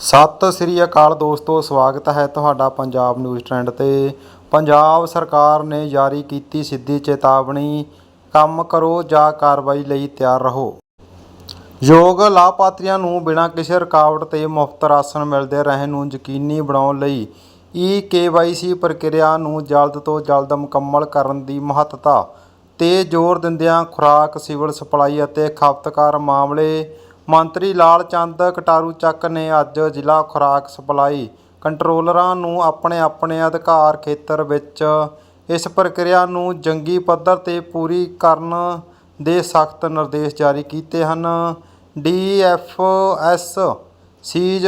ਸਤਿ ਸ੍ਰੀ ਅਕਾਲ ਦੋਸਤੋ, ਸਵਾਗਤ ਹੈ ਤੁਹਾਡਾ ਪੰਜਾਬ ਨਿਊਜ਼ ਟ੍ਰੈਂਡ ਤੇ। ਪੰਜਾਬ ਸਰਕਾਰ ਨੇ ਜਾਰੀ ਕੀਤੀ ਸਿੱਧੀ ਚੇਤਾਵਨੀ, ਕੰਮ ਕਰੋ ਜਾਂ ਕਾਰਵਾਈ ਲਈ ਤਿਆਰ ਰਹੋ। ਯੋਗ ਲਾਭਪਾਤਰੀਆਂ ਨੂੰ ਬਿਨਾਂ ਕਿਸੇ ਰੁਕਾਵਟ ਤੇ ਮੁਫਤ ਰਾਸ਼ਨ ਮਿਲਦੇ ਰਹਿਣ ਨੂੰ ਯਕੀਨੀ ਬਣਾਉਣ ਲਈ ਈ ਕੇਵਾਈਸੀ ਪ੍ਰਕਿਰਿਆ ਨੂੰ ਜਲਦ ਤੋਂ ਜਲਦ ਮੁਕੰਮਲ ਕਰਨ ਦੀ ਮਹੱਤਤਾ ਤੇ ਜ਼ੋਰ ਦਿੰਦਿਆਂ ਖੁਰਾਕ, ਸਿਵਲ ਸਪਲਾਈ ਅਤੇ ਖਪਤਕਾਰ ਮਾਮਲੇ ਮੰਤਰੀ ਲਾਲ ਚੰਦ ਕਟਾਰੂ ਚੱਕ ਨੇ ਅੱਜ ਜ਼ਿਲ੍ਹਾ ਖੁਰਾਕ ਸਪਲਾਈ ਕੰਟਰੋਲਰਾਂ ਨੂੰ ਆਪਣੇ ਆਪਣੇ ਅਧਿਕਾਰ ਖੇਤਰ ਵਿੱਚ ਇਸ ਪ੍ਰਕਿਰਿਆ ਨੂੰ ਜੰਗੀ ਪੱਧਰ ਤੇ ਪੂਰੀ ਕਰਨ ਦੇ ਸਖਤ ਨਿਰਦੇਸ਼ ਜਾਰੀ ਕੀਤੇ ਹਨ। ਡੀਐਫਐਸ ਸੀਜ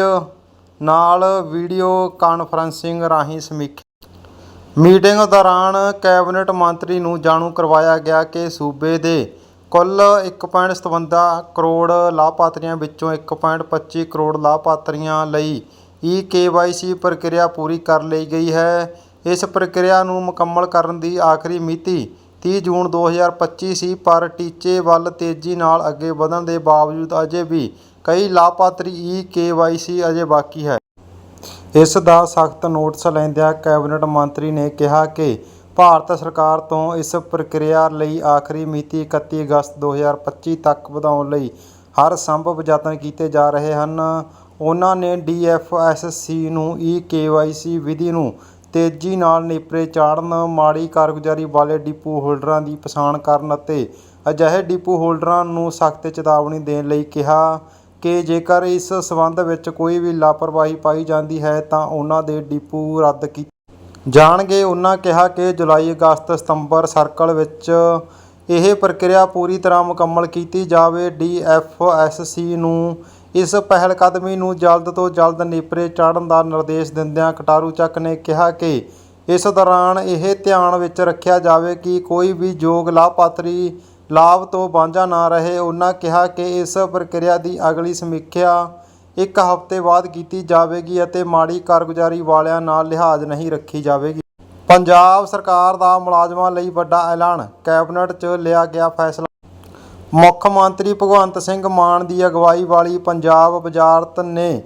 ਨਾਲ ਵੀਡੀਓ ਕਾਨਫਰੰਸਿੰਗ ਰਾਹੀਂ ਸਮੀਖਿਆ। ਮੀਟਿੰਗ ਦੌਰਾਨ ਕੈਬਨਿਟ ਮੰਤਰੀ ਨੂੰ ਜਾਣੂ ਕਰਵਾਇਆ ਗਿਆ ਕਿ ਸੂਬੇ ਦੇ ਕੁੱਲ 1.57 ਕਰੋੜ ਲਾਭਪਾਤਰੀਆਂ ਵਿੱਚੋਂ 1.25 ਕਰੋੜ ਲਾਭਪਾਤਰੀਆਂ ਲਈ ਈ ਕੇਵਾਈਸੀ ਪ੍ਰਕਿਰਿਆ ਪੂਰੀ ਕਰ ਲਈ ਗਈ ਹੈ। ਇਸ ਪ੍ਰਕਿਰਿਆ ਨੂੰ ਮੁਕੰਮਲ ਕਰਨ ਦੀ ਆਖਰੀ ਮਿਤੀ 30 ਜੂਨ 2025 ਸੀ, ਪਰ ਟੀਚੇ ਵੱਲ ਤੇਜ਼ੀ ਨਾਲ ਅੱਗੇ ਵਧਣ ਦੇ ਬਾਵਜੂਦ ਅਜੇ ਵੀ ਕਈ ਲਾਭਪਾਤਰੀ ਈ ਕੇਵਾਈਸੀ ਅਜੇ ਬਾਕੀ ਹੈ। ਇਸ ਦਾ ਸਖਤ ਨੋਟਿਸ ਲੈਂਦਿਆਂ ਕੈਬਨਿਟ ਮੰਤਰੀ ਨੇ ਕਿਹਾ ਕਿ ਭਾਰਤ ਸਰਕਾਰ ਤੋਂ ਇਸ ਪ੍ਰਕਿਰਿਆ ਲਈ ਆਖਰੀ ਮਿਤੀ 31 ਅਗਸਤ 2025 ਤੱਕ ਵਧਾਉਣ ਲਈ ਹਰ ਸੰਭਵ ਯਤਨ ਕੀਤੇ ਜਾ ਰਹੇ ਹਨ। ਉਹਨਾਂ ਨੇ ਡੀ ਐੱਫ ਐੱਸ ਸੀ ਨੂੰ ਈ ਕੇ ਵਾਈ ਸੀ ਵਿਧੀ ਨੂੰ ਤੇਜ਼ੀ ਨਾਲ ਨੇਪਰੇ ਚਾੜਨ ਮਾੜੀ ਕਾਰਗੁਜ਼ਾਰੀ ਵਾਲੇ ਡਿਪੂ ਹੋਲਡਰਾਂ ਦੀ ਪਛਾਣ ਕਰਨ ਅਤੇ ਅਜਿਹੇ ਡਿਪੂ ਹੋਲਡਰਾਂ ਨੂੰ ਸਖਤ ਚੇਤਾਵਨੀ ਦੇਣ ਲਈ ਕਿਹਾ ਕਿ ਜੇਕਰ ਇਸ ਸਬੰਧ ਵਿੱਚ ਕੋਈ ਵੀ ਲਾਪਰਵਾਹੀ ਪਾਈ ਜਾਂਦੀ ਹੈ ਤਾਂ ਉਹਨਾਂ ਦੇ ਡਿਪੂ ਰੱਦ ਕੀਤੇ ਜਾਣਗੇ, ਉਹਨਾਂ ਕਿਹਾ ਕਿ ਜੁਲਾਈ ਅਗਸਤ ਸਤੰਬਰ ਸਰਕਲ ਵਿੱਚ ਇਹ ਪ੍ਰਕਿਰਿਆ ਪੂਰੀ ਤਰ੍ਹਾਂ ਮੁਕੰਮਲ ਕੀਤੀ ਜਾਵੇ। ਡੀ ਐੱਫ ਐੱਸ ਸੀ ਨੂੰ ਇਸ ਪਹਿਲਕਦਮੀ ਨੂੰ ਜਲਦ ਤੋਂ ਜਲਦ ਨੇਪਰੇ ਚਾੜਨ ਦਾ ਨਿਰਦੇਸ਼ ਦਿੰਦਿਆਂ ਕਟਾਰੂ ਚੱਕ ਨੇ ਕਿਹਾ ਕਿ ਇਸ ਦੌਰਾਨ ਇਹ ਧਿਆਨ ਵਿੱਚ ਰੱਖਿਆ ਜਾਵੇ ਕਿ ਕੋਈ ਵੀ ਯੋਗ ਲਾਭਪਾਤਰੀ ਲਾਭ ਤੋਂ ਵਾਂਝਾ ਨਾ ਰਹੇ। ਉਹਨਾਂ ਕਿਹਾ ਕਿ ਇਸ ਪ੍ਰਕਿਰਿਆ ਦੀ ਅਗਲੀ ਸਮੀਖਿਆ ਇੱਕ ਹਫ਼ਤੇ ਬਾਅਦ ਕੀਤੀ ਜਾਵੇਗੀ ਅਤੇ ਮਾੜੀ ਕਾਰਗੁਜ਼ਾਰੀ ਵਾਲਿਆਂ ਨਾਲ ਲਿਹਾਜ਼ ਨਹੀਂ ਰੱਖੀ ਜਾਵੇਗੀ। ਪੰਜਾਬ ਸਰਕਾਰ ਦਾ ਮੁਲਾਜ਼ਮਾਂ ਲਈ ਵੱਡਾ ਐਲਾਨ, ਕੈਬਨਿਟ 'ਚ ਲਿਆ ਗਿਆ ਫੈਸਲਾ। ਮੁੱਖ ਮੰਤਰੀ ਭਗਵੰਤ ਸਿੰਘ ਮਾਨ ਦੀ ਅਗਵਾਈ ਵਾਲੀ ਪੰਜਾਬ ਵਜ਼ਾਰਤ ਨੇ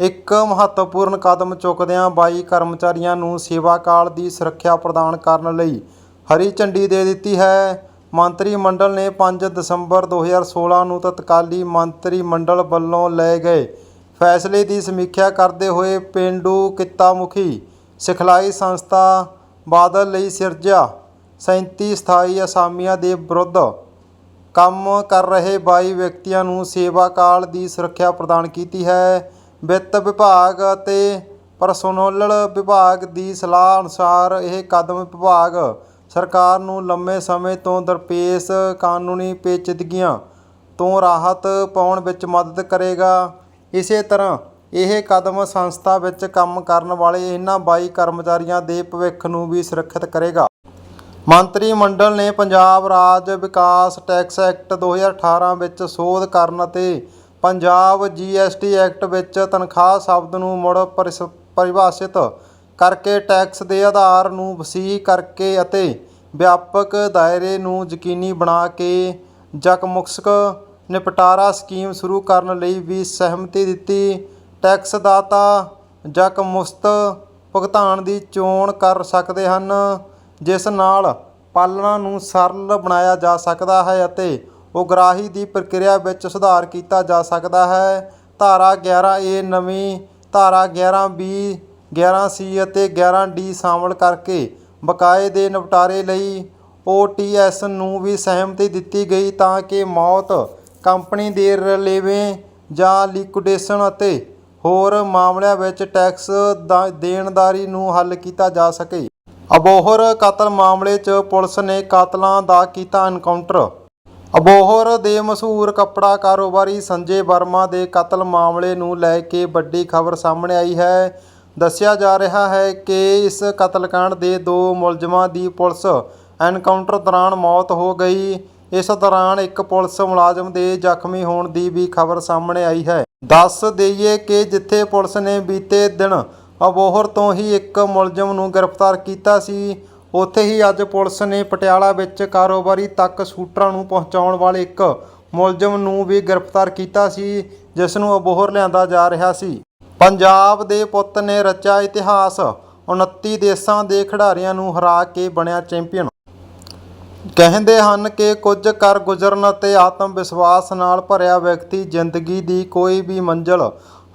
ਇੱਕ ਮਹੱਤਵਪੂਰਨ ਕਦਮ ਚੁੱਕਦਿਆਂ 22 ਕਰਮਚਾਰੀਆਂ ਨੂੰ ਸੇਵਾ ਕਾਲ ਦੀ ਸੁਰੱਖਿਆ ਪ੍ਰਦਾਨ ਕਰਨ ਲਈ ਹਰੀ ਝੰਡੀ ਦੇ ਦਿੱਤੀ ਹੈ। ਮੰਤਰੀ ਮੰਡਲ ਨੇ 5 ਦਸੰਬਰ 2016 ਨੂੰ ਤਤਕਾਲੀ ਮੰਤਰੀ ਮੰਡਲ ਵੱਲੋਂ ਲਏ ਗਏ ਫੈਸਲੇ ਦੀ ਸਮੀਖਿਆ ਕਰਦੇ ਹੋਏ ਪੇਂਡੂ ਕਿੱਤਾ ਮੁਖੀ ਸਿਖਲਾਈ ਸੰਸਥਾ ਬਾਦਲ ਲਈ ਸਿਰਜਿਆ। 37 ਸਥਾਈ ਅਸਾਮੀਆਂ ਦੇ ਵਿਰੁੱਧ ਕੰਮ ਕਰ ਰਹੇ 22 ਵਿਅਕਤੀਆਂ ਨੂੰ ਸੇਵਾ ਕਾਲ ਦੀ ਸੁਰੱਖਿਆ ਪ੍ਰਦਾਨ ਕੀਤੀ ਹੈ। ਵਿੱਤ ਵਿਭਾਗ ਅਤੇ ਪਰਸੋਨਲ ਵਿਭਾਗ ਦੀ ਸਲਾਹ ਅਨੁਸਾਰ ਇਹ ਕਦਮ ਵਿਭਾਗ ਸਰਕਾਰ ਨੂੰ ਲੰਮੇ ਸਮੇਂ ਤੋਂ ਦਰਪੇਸ਼ ਕਾਨੂੰਨੀ ਪੇਚੀਦਗੀਆਂ ਤੋਂ ਰਾਹਤ ਪਾਉਣ ਵਿੱਚ ਮਦਦ ਕਰੇਗਾ। ਇਸੇ ਤਰ੍ਹਾਂ ਇਹ ਕਦਮ ਸੰਸਥਾ ਵਿੱਚ ਕੰਮ ਕਰਨ ਵਾਲੇ ਇਹਨਾਂ 22 ਕਰਮਚਾਰੀਆਂ ਦੇ ਭਵਿੱਖ ਨੂੰ ਵੀ ਸੁਰੱਖਿਅਤ ਕਰੇਗਾ। ਮੰਤਰੀ ਮੰਡਲ ਨੇ ਪੰਜਾਬ ਰਾਜ ਵਿਕਾਸ ਟੈਕਸ ਐਕਟ 2018 ਵਿੱਚ ਸੋਧ ਕਰਨ ਅਤੇ ਪੰਜਾਬ ਜੀਐਸਟੀ ਐਕਟ ਵਿੱਚ ਤਨਖਾਹ ਸ਼ਬਦ ਨੂੰ ਮੁੜ ਪਰਿਸ- ਪਰਿਭਾਸ਼ਿਤ ਕਰਕੇ ਟੈਕਸ ਦੇ ਆਧਾਰ ਨੂੰ ਵਸੀਹ ਕਰਕੇ ਅਤੇ ਵਿਆਪਕ ਦਾਇਰੇ ਨੂੰ ਯਕੀਨੀ ਬਣਾ ਕੇ ਜਕਮੁਕਸਕ ਨਿਪਟਾਰਾ ਸਕੀਮ ਸ਼ੁਰੂ ਕਰਨ ਲਈ ਵੀ ਸਹਿਮਤੀ ਦਿੱਤੀ। ਟੈਕਸ ਦਾਤਾ ਜਕਮੁਸਤ ਭੁਗਤਾਨ ਦੀ ਚੋਣ ਕਰ ਸਕਦੇ ਹਨ, ਜਿਸ ਨਾਲ ਪਾਲਣਾ ਨੂੰ ਸਰਲ ਬਣਾਇਆ ਜਾ ਸਕਦਾ ਹੈ ਅਤੇ ਉਗਰਾਹੀ ਦੀ ਪ੍ਰਕਿਰਿਆ ਵਿੱਚ ਸੁਧਾਰ ਕੀਤਾ ਜਾ ਸਕਦਾ ਹੈ। ਧਾਰਾ 11 ਏ ਨਵੀਂ, ਧਾਰਾ 11 ਬੀ 11 ਸੀ ਅਤੇ 11 ਡੀ ਸ਼ਾਮਲ ਕਰਕੇ ਬਕਾਏ ਦੇ ਨਿਪਟਾਰੇ ਲਈ ਓਟੀਐਸ ਨੂੰ ਵੀ ਸਹਿਮਤੀ ਦਿੱਤੀ ਗਈ ਤਾਂ ਕਿ ਮੌਤ ਕੰਪਨੀ ਦੇ ਰਲੇਵੇਂ ਜਾਂ ਲਿਕੁਡੇਸ਼ਨ ਅਤੇ ਹੋਰ ਮਾਮਲਿਆਂ ਵਿੱਚ ਟੈਕਸ ਦਾ ਦੇਣਦਾਰੀ ਨੂੰ ਹੱਲ ਕੀਤਾ ਜਾ ਸਕੇ। ਅਬੋਹਰ ਕਤਲ ਮਾਮਲੇ 'ਚ ਪੁਲਿਸ ਨੇ ਕਾਤਲਾਂ ਦਾ ਕੀਤਾ ਐਨਕਾਊਂਟਰ। ਅਬੋਹਰ ਦੇ ਮਸ਼ਹੂਰ ਕੱਪੜਾ ਕਾਰੋਬਾਰੀ ਸੰਜੇ ਵਰਮਾ ਦੇ ਕਤਲ ਮਾਮਲੇ ਨੂੰ ਲੈ ਕੇ ਵੱਡੀ ਖਬਰ ਸਾਹਮਣੇ ਆਈ ਹੈ। ਦੱਸਿਆ ਜਾ ਰਿਹਾ ਹੈ ਕਿ ਇਸ ਕਤਲकांड ਦੇ ਦੋ ਮੁਲਜ਼ਮਾਂ ਦੀ ਪੁਲਿਸ ਐਨਕਾਊਂਟਰ ਦੌਰਾਨ ਮੌਤ ਹੋ ਗਈ। ਇਸ ਦੌਰਾਨ ਇੱਕ ਪੁਲਿਸ ਮੁਲਾਜ਼ਮ ਦੇ ਜ਼ਖਮੀ ਹੋਣ ਦੀ ਵੀ ਖਬਰ ਸਾਹਮਣੇ ਆਈ ਹੈ। ਦੱਸ ਦੇਈਏ ਕਿ ਜਿੱਥੇ ਪੁਲਿਸ ਨੇ ਬੀਤੇ ਦਿਨ ਅਬੋਹਰ ਤੋਂ ਹੀ ਇੱਕ ਮੁਲਜ਼ਮ ਨੂੰ ਗ੍ਰਿਫਤਾਰ ਕੀਤਾ ਸੀ, ਉੱਥੇ ਹੀ ਅੱਜ ਪੁਲਿਸ ਨੇ ਪਟਿਆਲਾ ਵਿੱਚ ਕਾਰੋਬਾਰੀ ਤੱਕ ਸ਼ੂਟਰਾਂ ਨੂੰ ਪਹੁੰਚਾਉਣ ਵਾਲੇ ਇੱਕ ਮੁਲਜ਼ਮ ਨੂੰ ਵੀ ਗ੍ਰਿਫਤਾਰ ਕੀਤਾ ਸੀ, ਜਿਸ ਨੂੰ ਅਬੋਹਰ ਲਿਆਂਦਾ ਜਾ ਰਿਹਾ ਸੀ। ਪੰਜਾਬ ਦੇ ਪੁੱਤ ਨੇ ਰਚਿਆ ਇਤਿਹਾਸ। 29 ਦੇਸ਼ਾਂ ਦੇ ਖਿਡਾਰੀਆਂ ਨੂੰ ਹਰਾ ਕੇ ਬਣਿਆ ਚੈਂਪੀਅਨ। ਕਹਿੰਦੇ ਹਨ ਕਿ ਕੁਝ ਕਰ ਗੁਜ਼ਰਨ ਅਤੇ ਆਤਮ ਵਿਸ਼ਵਾਸ ਨਾਲ ਭਰਿਆ ਵਿਅਕਤੀ ਜ਼ਿੰਦਗੀ ਦੀ ਕੋਈ ਵੀ ਮੰਜ਼ਿਲ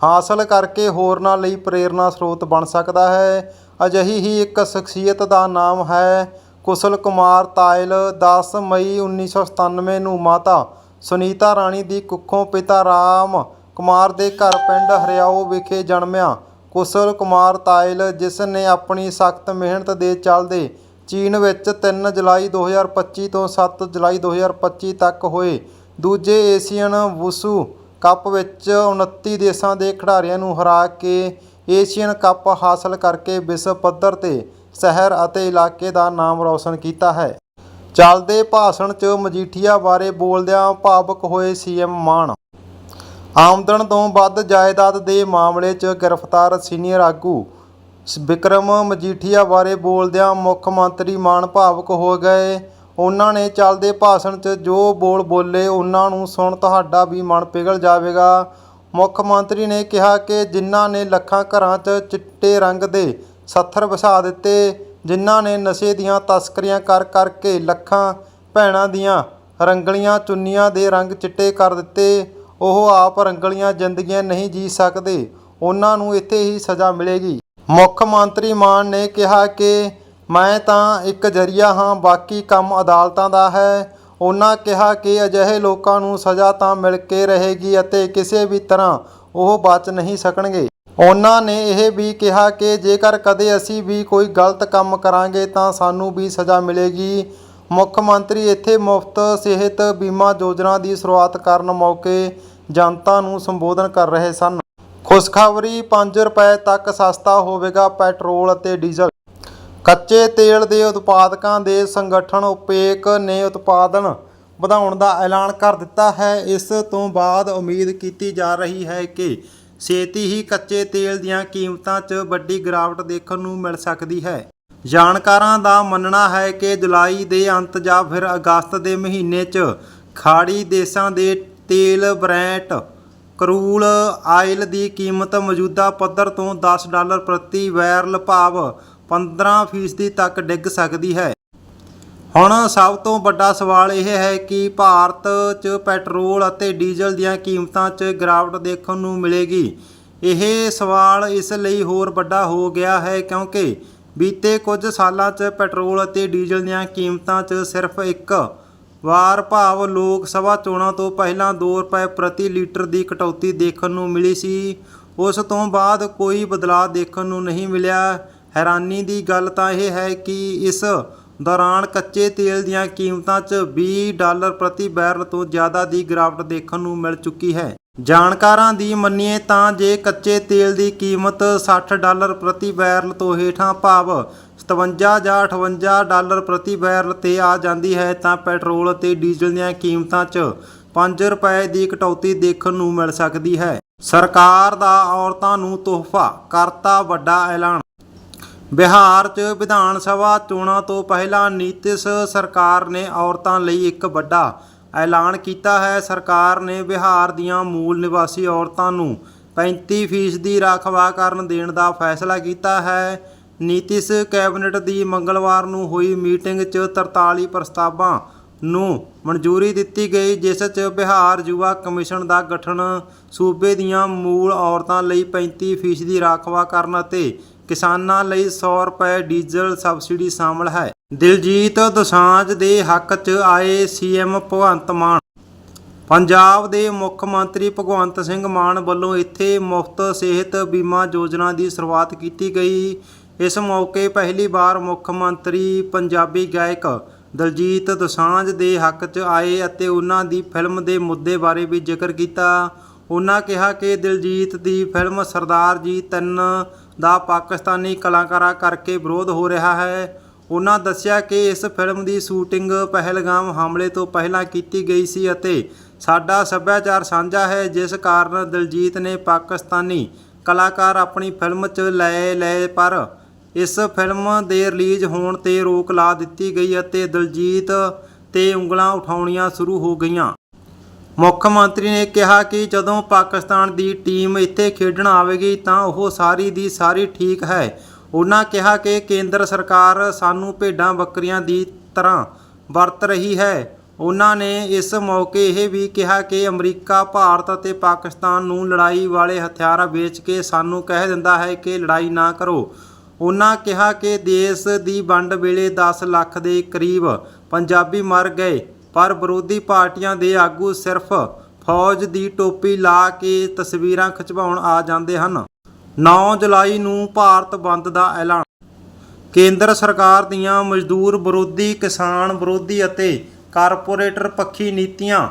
ਹਾਸਲ ਕਰਕੇ ਹੋਰਨਾਂ ਲਈ ਪ੍ਰੇਰਨਾ ਸਰੋਤ ਬਣ ਸਕਦਾ ਹੈ। ਅਜਿਹੀ ਹੀ ਇੱਕ ਸ਼ਖਸੀਅਤ ਦਾ ਨਾਮ ਹੈ ਕੁਸ਼ਲ ਕੁਮਾਰ ਤਾਇਲ 10 ਮਈ 1997 ਨੂੰ ਮਾਤਾ ਸੁਨੀਤਾ ਰਾਣੀ ਦੀ ਕੁੱਖੋਂ ਪਿਤਾ ਰਾਮ ਕੁਮਾਰ ਦੇ ਘਰ ਪਿੰਡ ਹਰਿਆਓ ਵਿਖੇ ਜਨਮਿਆ। ਕੁਸ਼ਲ ਕੁਮਾਰ ਤਾਇਲ, ਜਿਸ ਨੇ ਆਪਣੀ ਸਖਤ ਮਿਹਨਤ ਦੇ ਚੱਲਦੇ ਚੀਨ ਵਿੱਚ 3 ਜੁਲਾਈ 2025 ਤੋਂ 7 ਜੁਲਾਈ 2025 ਤੱਕ ਹੋਏ। ਦੂਜੇ ਏਸ਼ੀਅਨ ਵੁਸੂ ਕੱਪ ਵਿੱਚ 29 ਦੇਸ਼ਾਂ ਦੇ ਖਿਡਾਰੀਆਂ ਨੂੰ ਹਰਾ ਕੇ ਏਸ਼ੀਅਨ ਕੱਪ ਹਾਸਲ ਕਰਕੇ ਵਿਸ਼ਵ ਪੱਧਰ ਤੇ ਸ਼ਹਿਰ ਅਤੇ ਇਲਾਕੇ ਦਾ ਨਾਮ ਰੌਸ਼ਨ ਕੀਤਾ ਹੈ। ਚੱਲਦੇ ਭਾਸ਼ਣ 'ਚ ਮਜੀਠੀਆ ਬਾਰੇ ਬੋਲਦਿਆਂ ਭਾਵਕ ਹੋਏ ਸੀਐਮ ਮਾਨ। ਆਮਦਨ ਤੋਂ ਵੱਧ ਜਾਇਦਾਦ ਦੇ ਮਾਮਲੇ 'ਚ ਗ੍ਰਿਫਤਾਰ ਸੀਨੀਅਰ ਆਗੂ ਵਿਕਰਮ ਮਜੀਠੀਆ ਬਾਰੇ ਬੋਲਦਿਆਂ ਮੁੱਖ ਮੰਤਰੀ ਮਾਨ ਭਾਵਕ ਹੋ ਗਏ। ਉਹਨਾਂ ਨੇ ਚੱਲਦੇ ਭਾਸ਼ਣ 'ਚ ਜੋ ਬੋਲ ਬੋਲੇ ਉਹਨਾਂ ਨੂੰ ਸੁਣ ਤੁਹਾਡਾ ਵੀ ਮਨ ਪਿਘਲ ਜਾਵੇਗਾ। ਮੁੱਖ ਮੰਤਰੀ ਨੇ ਕਿਹਾ ਕਿ ਜਿਨ੍ਹਾਂ ਨੇ ਲੱਖਾਂ ਘਰਾਂ 'ਚ ਚਿੱਟੇ ਰੰਗ ਦੇ ਸੱਥਰ ਵਸਾ ਦਿੱਤੇ, ਜਿਨ੍ਹਾਂ ਨੇ ਨਸ਼ੇ ਦੀਆਂ ਤਸਕਰੀਆਂ ਕਰ ਕਰਕੇ ਲੱਖਾਂ ਭੈਣਾਂ ਦੀਆਂ ਰੰਗਲੀਆਂ ਚੁੰਨੀਆਂ ਦੇ ਰੰਗ ਚਿੱਟੇ ਕਰ ਦਿੱਤੇ, ਉਹ ਆਪ ਰੰਗਲੀਆਂ ਜ਼ਿੰਦਗੀਆਂ ਨਹੀਂ ਜੀ ਸਕਦੇ। ਉਹਨਾਂ ਨੂੰ ਇੱਥੇ ਹੀ ਸਜ਼ਾ ਮਿਲੇਗੀ। ਮੁੱਖ ਮੰਤਰੀ ਮਾਨ ਨੇ ਕਿਹਾ ਕਿ ਮੈਂ ਤਾਂ ਇੱਕ ਜਰੀਆ ਹਾਂ, ਬਾਕੀ ਕੰਮ ਅਦਾਲਤਾਂ ਦਾ ਹੈ। ਉਹਨਾਂ ਕਿਹਾ ਕਿ ਅਜਿਹੇ ਲੋਕਾਂ ਨੂੰ ਸਜ਼ਾ ਤਾਂ ਮਿਲ ਕੇ ਰਹੇਗੀ ਅਤੇ ਕਿਸੇ ਵੀ ਤਰ੍ਹਾਂ ਉਹ ਬਚ ਨਹੀਂ ਸਕਣਗੇ। ਉਹਨਾਂ ਨੇ ਇਹ ਵੀ ਕਿਹਾ ਕਿ ਜੇਕਰ ਕਦੇ ਅਸੀਂ ਵੀ ਕੋਈ ਗਲਤ ਕੰਮ ਕਰਾਂਗੇ ਤਾਂ ਸਾਨੂੰ ਵੀ ਸਜ਼ਾ ਮਿਲੇਗੀ। ਮੁੱਖ ਮੰਤਰੀ ਇੱਥੇ ਮੁਫਤ ਸਿਹਤ ਬੀਮਾ ਯੋਜਨਾ ਦੀ ਸ਼ੁਰੂਆਤ ਕਰਨ ਮੌਕੇ ਜਨਤਾ ਨੂੰ ਸੰਬੋਧਨ ਕਰ ਰਹੇ ਸਨ। ਖੁਸ਼ਖਬਰੀ 5 ਰੁਪਏ ਤੱਕ ਸਸਤਾ ਹੋਵੇਗਾ ਪੈਟਰੋਲ ਅਤੇ ਡੀਜ਼ਲ। ਕੱਚੇ ਤੇਲ ਦੇ ਉਤਪਾਦਕਾਂ ਦੇ ਸੰਗਠਨ ਓਪੇਕ ਨੇ ਉਤਪਾਦਨ ਵਧਾਉਣ ਦਾ ਐਲਾਨ ਕਰ ਦਿੱਤਾ ਹੈ। ਇਸ ਤੋਂ ਬਾਅਦ ਉਮੀਦ ਕੀਤੀ ਜਾ ਰਹੀ ਹੈ ਕਿ ਛੇਤੀ ਹੀ ਕੱਚੇ ਤੇਲ ਦੀਆਂ ਕੀਮਤਾਂ 'ਚ ਵੱਡੀ ਗਿਰਾਵਟ ਦੇਖਣ ਨੂੰ ਮਿਲ ਸਕਦੀ ਹੈ। ਜਾਣਕਾਰਾਂ ਦਾ ਮੰਨਣਾ ਹੈ ਕਿ ਜੁਲਾਈ ਦੇ ਅੰਤ ਜਾਂ ਫਿਰ ਅਗਸਤ ਦੇ ਮਹੀਨੇ 'ਚ ਖਾੜੀ ਦੇਸ਼ਾਂ ਦੇ ਤੇਲ ਬ੍ਰੈਂਟ ਕਰੂਲ ਆਇਲ ਦੀ ਕੀਮਤ ਮੌਜੂਦਾ ਪੱਧਰ ਤੋਂ 10 ਡਾਲਰ ਪ੍ਰਤੀ ਬੈਰਲ ਭਾਵ 15% ਤੱਕ ਡਿੱਗ ਸਕਦੀ ਹੈ। ਹੁਣ ਸਭ ਤੋਂ ਵੱਡਾ ਸਵਾਲ ਇਹ ਹੈ ਕਿ ਭਾਰਤ 'ਚ ਪੈਟਰੋਲ ਅਤੇ ਡੀਜ਼ਲ ਦੀਆਂ ਕੀਮਤਾਂ 'ਚ ਗਿਰਾਵਟ ਦੇਖਣ ਨੂੰ ਮਿਲੇਗੀ। ਇਹ ਸਵਾਲ ਇਸ ਲਈ ਹੋਰ ਵੱਡਾ ਹੋ ਗਿਆ ਹੈ ਕਿਉਂਕਿ ਬੀਤੇ ਕੁਝ ਸਾਲਾਂ 'ਚ ਪੈਟਰੋਲ ਅਤੇ ਡੀਜ਼ਲ ਦੀਆਂ ਕੀਮਤਾਂ 'ਚ ਸਿਰਫ ਇੱਕ ਵਾਰ ਭਾਵ ਲੋਕ ਸਭਾ ਚੋਣਾਂ ਤੋਂ ਪਹਿਲਾਂ 2 ਰੁਪਏ ਪ੍ਰਤੀ ਲੀਟਰ ਦੀ ਕਟੌਤੀ ਦੇਖਣ ਨੂੰ ਮਿਲੀ ਸੀ। ਉਸ ਤੋਂ ਬਾਅਦ ਕੋਈ ਬਦਲਾਅ ਦੇਖਣ ਨੂੰ ਨਹੀਂ ਮਿਲਿਆ। ਹੈਰਾਨੀ ਦੀ ਗੱਲ ਤਾਂ ਇਹ ਹੈ ਕਿ ਇਸ ਦੌਰਾਨ ਕੱਚੇ ਤੇਲ ਦੀਆਂ ਕੀਮਤਾਂ 'ਚ 20 ਡਾਲਰ ਪ੍ਰਤੀ ਬੈਰਲ ਤੋਂ ਜ਼ਿਆਦਾ ਦੀ ਗਿਰਾਵਟ ਦੇਖਣ ਨੂੰ ਮਿਲ ਚੁੱਕੀ ਹੈ। ਜਾਣਕਾਰਾਂ ਦੀ ਮੰਨੀਏ ਤਾਂ ਜੇ ਕੱਚੇ ਤੇਲ ਦੀ ਕੀਮਤ 60 ਡਾਲਰ ਪ੍ਰਤੀ ਬੈਰਲ ਤੋਂ ਹੇਠਾਂ ਭਾਵ 57 ਜਾਂ 58 ਡਾਲਰ ਪ੍ਰਤੀ ਬੈਰਲ ਤੇ ਆ ਜਾਂਦੀ ਹੈ, ਤਾਂ ਪੈਟਰੋਲ ਅਤੇ ਡੀਜ਼ਲ ਦੀਆਂ ਕੀਮਤਾਂ 'ਚ 5 ਰੁਪਏ ਦੀ ਕਟੌਤੀ ਦੇਖਣ ਨੂੰ ਮਿਲ ਸਕਦੀ ਹੈ। ਸਰਕਾਰ ਦਾ ਔਰਤਾਂ ਨੂੰ ਤੋਹਫਾ, ਕਰਤਾ ਵੱਡਾ ਐਲਾਨ। ਬਿਹਾਰ 'ਚ ਵਿਧਾਨ ਸਭਾ ਚੋਣਾਂ ਤੋਂ ਪਹਿਲਾਂ ਨੀਤਿਸ਼ ਸਰਕਾਰ ਨੇ ਔਰਤਾਂ ਲਈ ਇੱਕ ਵੱਡਾ ਐਲਾਨ ਕੀਤਾ ਹੈ। ਸਰਕਾਰ ਨੇ ਬਿਹਾਰ ਦੀਆਂ ਮੂਲ ਨਿਵਾਸੀ ਔਰਤਾਂ ਨੂੰ 35% ਦੀ ਰਾਖਵਾਂਕਰਨ ਦੇਣ ਦਾ ਫੈਸਲਾ ਕੀਤਾ ਹੈ। ਨੀਤਿਸ਼ ਕੈਬਨਿਟ ਦੀ ਮੰਗਲਵਾਰ ਨੂੰ ਹੋਈ ਮੀਟਿੰਗ 'ਚ 43 ਪ੍ਰਸਤਾਵਾਂ ਨੂੰ ਮਨਜ਼ੂਰੀ ਦਿੱਤੀ ਗਈ, ਜਿਸ 'ਚ ਬਿਹਾਰ ਯੁਵਾ ਕਮਿਸ਼ਨ ਦਾ ਗਠਨ, ਸੂਬੇ ਦੀਆਂ ਮੂਲ ਔਰਤਾਂ ਲਈ 35% ਦੀ ਰਾਖਵਾਂਕਰਨ ਅਤੇ ਕਿਸਾਨਾਂ ਲਈ 100 ਰੁਪਏ ਡੀਜ਼ਲ ਸਬਸਿਡੀ ਸ਼ਾਮਲ ਹੈ। ਦਿਲਜੀਤ ਦੋਸਾਂਝ ਦੇ ਹੱਕ 'ਚ ਆਏ ਸੀਐਮ ਭਗਵੰਤ ਮਾਨ। ਪੰਜਾਬ ਦੇ ਮੁੱਖ ਮੰਤਰੀ ਭਗਵੰਤ ਸਿੰਘ ਮਾਨ ਵੱਲੋਂ ਇੱਥੇ ਮੁਫਤ ਸਿਹਤ ਬੀਮਾ ਯੋਜਨਾ ਦੀ ਸ਼ੁਰੂਆਤ ਕੀਤੀ ਗਈ। ਇਸ ਮੌਕੇ ਪਹਿਲੀ ਵਾਰ ਮੁੱਖ ਮੰਤਰੀ, ਪੰਜਾਬੀ ਗਾਇਕ ਦਲਜੀਤ ਦੋਸਾਂਝ ਦੇ ਹੱਕ 'ਚ ਆਏ ਅਤੇ ਉਹਨਾਂ ਦੀ ਫਿਲਮ ਦੇ ਮੁੱਦੇ ਬਾਰੇ ਵੀ ਜ਼ਿਕਰ ਕੀਤਾ। ਉਹਨਾਂ ਕਿਹਾ ਕਿ ਦਿਲਜੀਤ ਦੀ ਫਿਲਮ ਸਰਦਾਰ ਜੀ 3 ਦਾ ਪਾਕਿਸਤਾਨੀ ਕਲਾਕਾਰਾਂ ਕਰਕੇ ਵਿਰੋਧ ਹੋ ਰਿਹਾ ਹੈ। ਉਹਨਾਂ ਦੱਸਿਆ ਕਿ ਇਸ ਫਿਲਮ ਦੀ ਸ਼ੂਟਿੰਗ ਪਹਿਲਗਾਮ ਹਮਲੇ ਤੋਂ ਪਹਿਲਾਂ ਕੀਤੀ ਗਈ ਸੀ ਅਤੇ ਸਾਡਾ ਸੱਭਿਆਚਾਰ ਸਾਂਝਾ ਹੈ, ਜਿਸ ਕਾਰਨ ਦਿਲਜੀਤ ਨੇ ਪਾਕਿਸਤਾਨੀ ਕਲਾਕਾਰ ਆਪਣੀ ਫਿਲਮ 'ਚ ਲੈ ਲਏ ਪਰ ਇਸ ਫਿਲਮ ਦੇ ਰਿਲੀਜ਼ ਹੋਣ ਤੇ ਰੋਕ ਲਾ ਦਿੱਤੀ ਗਈ ਅਤੇ ਦਿਲਜੀਤ ਤੇ ਉਂਗਲਾਂ ਉਠਾਉਣੀਆਂ ਸ਼ੁਰੂ ਹੋ ਗਈਆਂ। ਮੁੱਖ ਮੰਤਰੀ ਨੇ ਕਿਹਾ ਕਿ ਜਦੋਂ ਪਾਕਿਸਤਾਨ ਦੀ ਟੀਮ ਇੱਥੇ ਖੇਡਣ ਆਵੇਗੀ ਤਾਂ ਉਹ ਸਾਰੀ ਦੀ ਸਾਰੀ ਠੀਕ ਹੈ। ਉਹਨਾਂ ਕਿਹਾ ਕਿ ਕੇਂਦਰ ਸਰਕਾਰ ਸਾਨੂੰ ਭੇਡਾਂ ਬੱਕਰੀਆਂ ਦੀ ਤਰ੍ਹਾਂ ਵਰਤ ਰਹੀ ਹੈ। ਉਹਨਾਂ ਨੇ ਇਸ ਮੌਕੇ ਇਹ ਵੀ ਕਿਹਾ ਕਿ ਅਮਰੀਕਾ, ਭਾਰਤ ਅਤੇ ਪਾਕਿਸਤਾਨ ਨੂੰ ਲੜਾਈ ਵਾਲੇ ਹਥਿਆਰ ਵੇਚ ਕੇ ਸਾਨੂੰ ਕਹਿ ਦਿੰਦਾ ਹੈ ਕਿ ਲੜਾਈ ਨਾ ਕਰੋ। ਉਹਨਾਂ ਕਿਹਾ ਕਿ ਦੇਸ਼ ਦੀ ਵੰਡ ਵੇਲੇ 10 ਲੱਖ ਦੇ ਕਰੀਬ ਪੰਜਾਬੀ ਮਰ ਗਏ, ਪਰ ਵਿਰੋਧੀ ਪਾਰਟੀਆਂ ਦੇ ਆਗੂ ਸਿਰਫ ਫੌਜ ਦੀ ਟੋਪੀ ਲਾ ਕੇ ਤਸਵੀਰਾਂ ਖਿਚਵਾਉਣ ਆ ਜਾਂਦੇ ਹਨ। 9 ਜੁਲਾਈ ਨੂੰ ਭਾਰਤ ਬੰਦ ਦਾ ਐਲਾਨ। ਕੇਂਦਰ ਸਰਕਾਰ ਦੀਆਂ ਮਜ਼ਦੂਰ ਵਿਰੋਧੀ, ਕਿਸਾਨ ਵਿਰੋਧੀ ਅਤੇ ਕਾਰਪੋਰੇਟਰ ਪੱਖੀ ਨੀਤੀਆਂ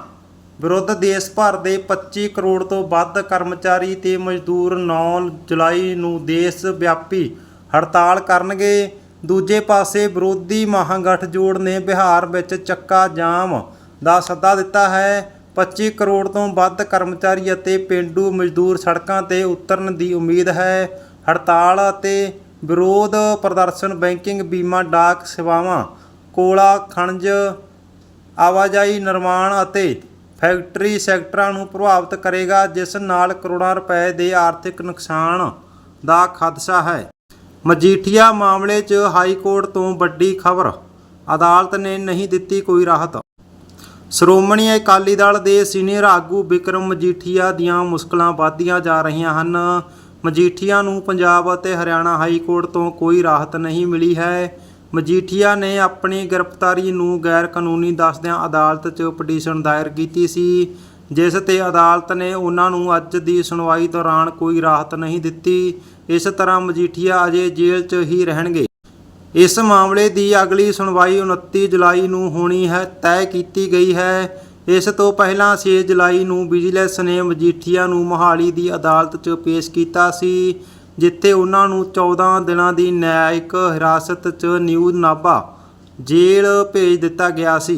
ਵਿਰੁੱਧ ਦੇਸ਼ ਭਰ ਦੇ 25 ਕਰੋੜ ਤੋਂ ਵੱਧ ਕਰਮਚਾਰੀ ਤੇ ਮਜ਼ਦੂਰ 9 ਜੁਲਾਈ ਨੂੰ ਦੇਸ਼ ਵਿਆਪੀ ਹੜਤਾਲ ਕਰਨਗੇ। ਦੂਜੇ ਪਾਸੇ ਵਿਰੋਧੀ ਮਹਾਗਠਜੋੜ ਨੇ ਬਿਹਾਰ ਵਿੱਚ ਚੱਕਾ ਜਾਮ ਦਾ ਸੱਦਾ ਦਿੱਤਾ ਹੈ। 25 ਕਰੋੜ ਤੋਂ ਵੱਧ ਕਰਮਚਾਰੀ ਅਤੇ ਪਿੰਡੂ ਮਜ਼ਦੂਰ ਸੜਕਾਂ ਤੇ ਉਤਰਨ ਦੀ ਉਮੀਦ ਹੈ। ਹੜਤਾਲ ਅਤੇ ਵਿਰੋਧ ਪ੍ਰਦਰਸ਼ਨ, ਬੈਂਕਿੰਗ, ਬੀਮਾ, ਡਾਕ ਸੇਵਾਵਾਂ, ਕੋਲਾ, ਖਣਜ, ਆਵਾਜਾਈ ਨਿਰਮਾਣ ਅਤੇ ਫੈਕਟਰੀ ਸੈਕਟਰਾਂ ਨੂੰ ਪ੍ਰਭਾਵਿਤ ਕਰੇਗਾ, ਜਿਸ ਨਾਲ ਕਰੋੜਾਂ ਰੁਪਏ ਦੇ ਆਰਥਿਕ ਨੁਕਸਾਨ ਦਾ ਖਦਸ਼ਾ ਹੈ। ਮਜੀਠੀਆ ਮਾਮਲੇ 'ਚ ਹਾਈ ਕੋਰਟ ਤੋਂ ਵੱਡੀ ਖਬਰ। ਅਦਾਲਤ ਨੇ ਨਹੀਂ ਦਿੱਤੀ ਕੋਈ ਰਾਹਤ। ਸ਼੍ਰੋਮਣੀ ਅਕਾਲੀ ਦਲ ਦੇ ਸੀਨੀਅਰ ਆਗੂ ਵਿਕਰਮ ਮਜੀਠੀਆ ਦੀਆਂ ਮੁਸ਼ਕਲਾਂ ਵਧਦੀਆਂ ਜਾ ਰਹੀਆਂ ਹਨ। ਮਜੀਠੀਆ ਨੂੰ ਪੰਜਾਬ ਅਤੇ ਹਰਿਆਣਾ ਹਾਈ ਕੋਰਟ ਤੋਂ ਕੋਈ ਰਾਹਤ ਨਹੀਂ ਮਿਲੀ ਹੈ। ਮਜੀਠੀਆ ਨੇ ਆਪਣੀ ਗ੍ਰਿਫਤਾਰੀ ਨੂੰ ਗੈਰ ਕਾਨੂੰਨੀ ਦੱਸਦਿਆਂ ਅਦਾਲਤ 'ਚ ਪਟੀਸ਼ਨ ਦਾਇਰ ਕੀਤੀ ਸੀ। ਜਿਸ ਤੇ ਅਦਾਲਤ ਨੇ ਉਹਨਾਂ ਨੂੰ ਅੱਜ ਦੀ ਸੁਣਵਾਈ ਦੌਰਾਨ ਕੋਈ ਰਾਹਤ ਨਹੀਂ ਦਿੱਤੀ, ਇਸ ਤਰ੍ਹਾਂ ਮਜੀਠੀਆ ਅਜੇ ਜੇਲ੍ਹ 'ਚ ਹੀ ਰਹਿਣਗੇ। ਇਸ ਮਾਮਲੇ ਦੀ ਅਗਲੀ ਸੁਣਵਾਈ 29 ਜੁਲਾਈ ਨੂੰ ਹੋਣੀ ਹੈ, ਤੈਅ ਕੀਤੀ ਗਈ ਹੈ। ਇਸ ਤੋਂ ਪਹਿਲਾਂ 6 ਜੁਲਾਈ ਨੂੰ ਵਿਜੀਲੈਂਸ ਨੇ ਮਜੀਠੀਆ ਨੂੰ ਮੋਹਾਲੀ ਦੀ ਅਦਾਲਤ 'ਚ ਪੇਸ਼ ਕੀਤਾ ਸੀ, ਜਿੱਥੇ ਉਹਨਾਂ ਨੂੰ 14 ਦਿਨਾਂ ਦੀ ਨਿਆਇਕ ਹਿਰਾਸਤ 'ਚ ਨਿਊ ਨਾਭਾ ਜੇਲ੍ਹ ਭੇਜ ਦਿੱਤਾ ਗਿਆ ਸੀ।